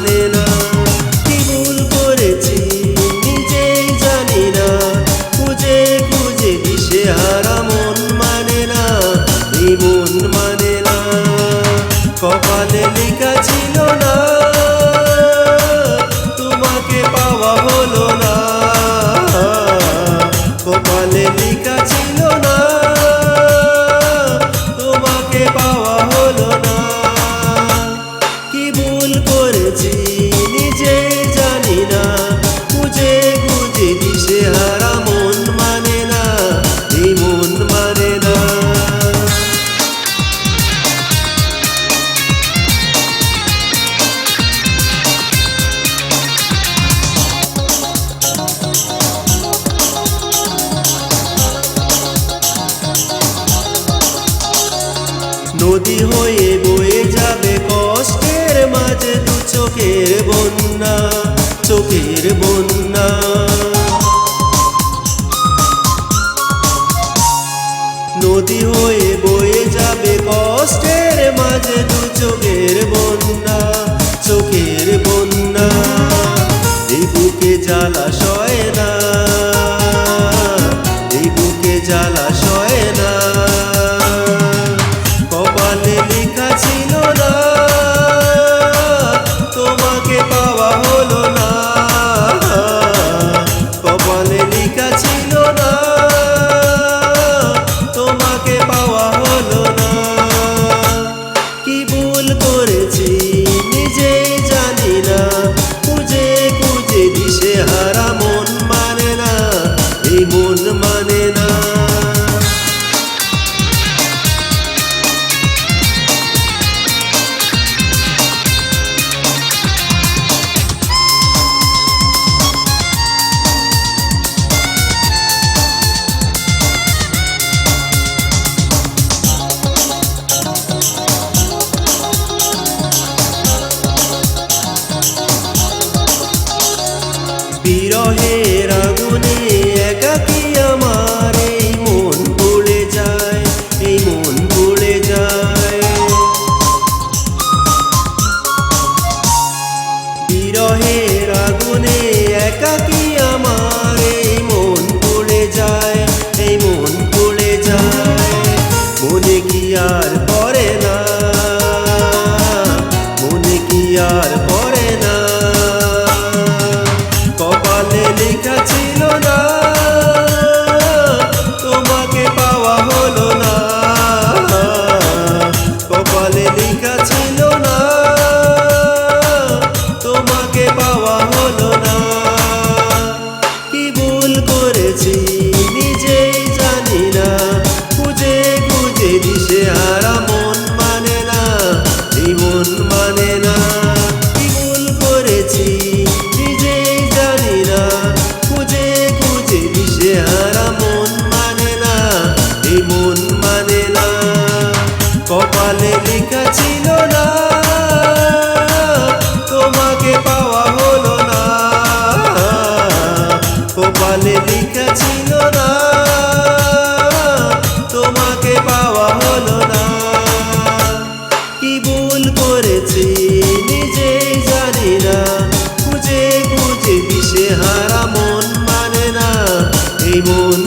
Marina হয়ে বয়ে যাবে কষ্টের মাঝে দু চোখের বন্যা চোখের বন্যা। নদী হয়ে বয়ে যাবে কষ্টের মাঝে দু চোখের বন্যা চোখের বন্যা। এই বুকে জ্বালা কপালে লেখা ছিল না, তোমাকে পাওয়া হলো না। কপালে লেখা ছিল না, তোমাকে পাওয়া হলো না। কি ভুল করেছি নিজেই জানি না, খুঁজে খুঁজে দিশে হারা মন মানে না। এই মন